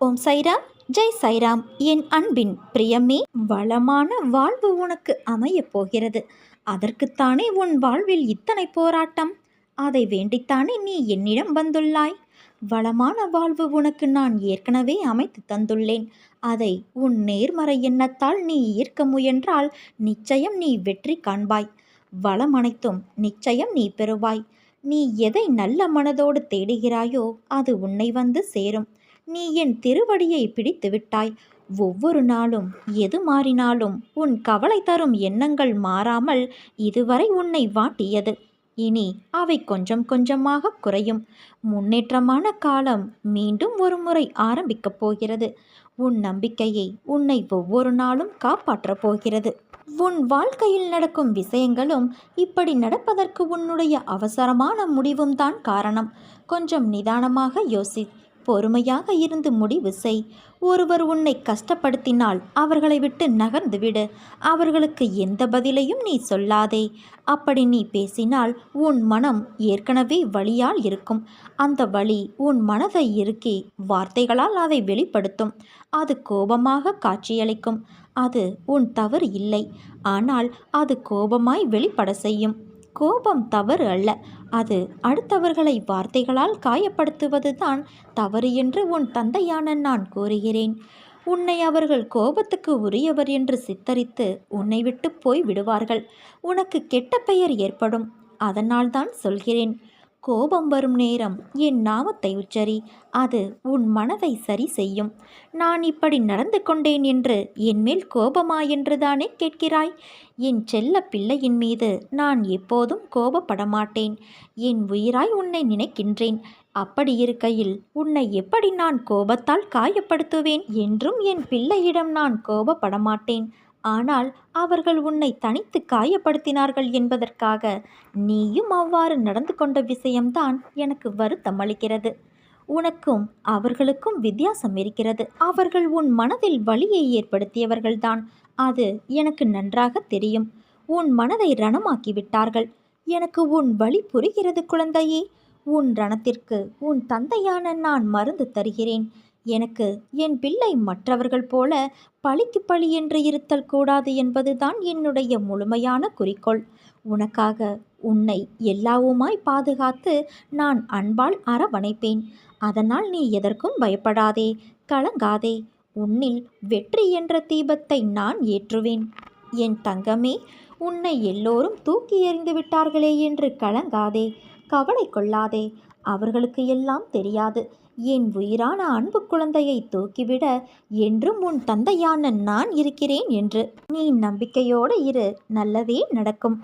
ஓம் சைராம் ஜெய் சைராம். என் அன்பின் பிரியமே வளமான வாழ்வு உனக்கு அமையப் போகிறது. அதற்குத்தானே உன் வாழ்வில் இத்தனை போராட்டம்? அதை வேண்டித்தானே நீ என்னிடம் வந்துள்ளாய்? வளமான வாழ்வு உனக்கு நான் ஏற்கனவே அமைத்து தந்துள்ளேன். அதை உன் நேர்மறை எண்ணத்தால் நீ ஈர்க்க முயன்றால் நிச்சயம் நீ வெற்றி காண்பாய். வளம் அனைத்தும் நிச்சயம் நீ பெறுவாய். நீ எதை நல்ல மனதோடு தேடுகிறாயோ அது உன்னை வந்து சேரும். நீ என் திருவடியை பிடித்து விட்டாய். ஒவ்வொரு நாளும் எது மாறினாலும் உன் கவலை தரும் எண்ணங்கள் மாறாமல் இதுவரை உன்னை வாட்டியது. இனி அவை கொஞ்சம் கொஞ்சமாக குறையும். முன்னேற்றமான காலம் மீண்டும் ஒரு முறை ஆரம்பிக்கப் போகிறது. உன் நம்பிக்கையை உன்னை ஒவ்வொரு நாளும் காப்பாற்றப் போகிறது. உன் வாழ்க்கையில் நடக்கும் விஷயங்களும் இப்படி நடப்பதற்கு உன்னுடைய அவசரமான முடிவும் தான் காரணம். கொஞ்சம் நிதானமாக யோசி பொறுமையாக இருந்து முடிவு செய். ஒருவர் உன்னை கஷ்டப்படுத்தினால் அவர்களை விட்டு நகர்ந்து விடு. அவர்களுக்கு எந்த பதிலையும் நீ சொல்லாதே. அப்படி நீ பேசினால் உன் மனம் ஏற்கனவே வழியால் இருக்கும். அந்த வழி உன் மனதை இறுக்கி வார்த்தைகளால் அதை வெளிப்படுத்தும். அது கோபமாக காட்சியளிக்கும். அது உன் தவறு இல்லை. ஆனால் அது கோபமாய் வெளிப்பட செய்யும். கோபம் தவறு அல்ல. அது அடுத்தவர்களை வார்த்தைகளால் காயப்படுத்துவதுதான் தவறு என்று உன் தந்தையான நான் கூறுகிறேன். உன்னை அவர்கள் கோபத்துக்கு உரியவர் என்று சித்தரித்து உன்னை விட்டு போய் விடுவார்கள். உனக்கு கெட்ட பெயர் ஏற்படும். அதனால்தான் சொல்கிறேன். கோபம் வரும் நேரம் என் நாமத்தை உச்சரி. அது உன் மனதை சரி செய்யும். நான் இப்படி நடந்து கொண்டேன் என்று என்மேல் கோபமா என்றுதானே கேட்கிறாய்? என் செல்ல பிள்ளையின் மீது நான் எப்போதும் கோபப்பட மாட்டேன். என் உயிராய் உன்னை நினைக்கின்றேன். அப்படி இருக்கையில் உன்னை எப்படி நான் கோபத்தால் காயப்படுத்துவேன் என்றும் என் பிள்ளையிடம் நான் கோபப்பட மாட்டேன். ஆனால் அவர்கள் உன்னை தனித்து காயப்படுத்தினார்கள் என்பதற்காக நீயும் அவ்வாறு நடந்து கொண்ட விஷயம்தான் எனக்கு வருத்தம் அளிக்கிறது. உனக்கும் அவர்களுக்கும் வித்தியாசம் இருக்கிறது. அவர்கள் உன் மனதில் வலியை ஏற்படுத்தியவர்கள்தான். அது எனக்கு நன்றாக தெரியும். உன் மனதை ரணமாக்கி விட்டார்கள் எனக்கு உன் வழி புரிகிறது குழந்தையே. உன் ரணத்திற்கு உன் தந்தையான நான் மருந்து தருகிறேன். எனக்கு என் பிள்ளை மற்றவர்கள் போல பழிக்கு பழி என்று இருத்தல் கூடாது என்பதுதான் என்னுடைய முழுமையான குறிக்கோள். உனக்காக உன்னை எல்லாவுமாய் பாதுகாத்து நான் அன்பால் அரவணைப்பேன். அதனால் நீ எதற்கும் பயப்படாதே கலங்காதே. உன்னில் வெற்றி என்ற தீபத்தை நான் ஏற்றுவேன். என் தங்கமே உன்னை எல்லோரும் தூக்கி எறிந்து விட்டார்களே என்று கலங்காதே கவலை கொள்ளாதே. அவர்களுக்கு எல்லாம் தெரியாது. என் உயிரான அன்பு குழந்தையை தூக்கிவிட என்றும் உன் தந்தையான நான் இருக்கிறேன் என்று. நீ நம்பிக்கையோடு இரு நல்லதே நடக்கும்.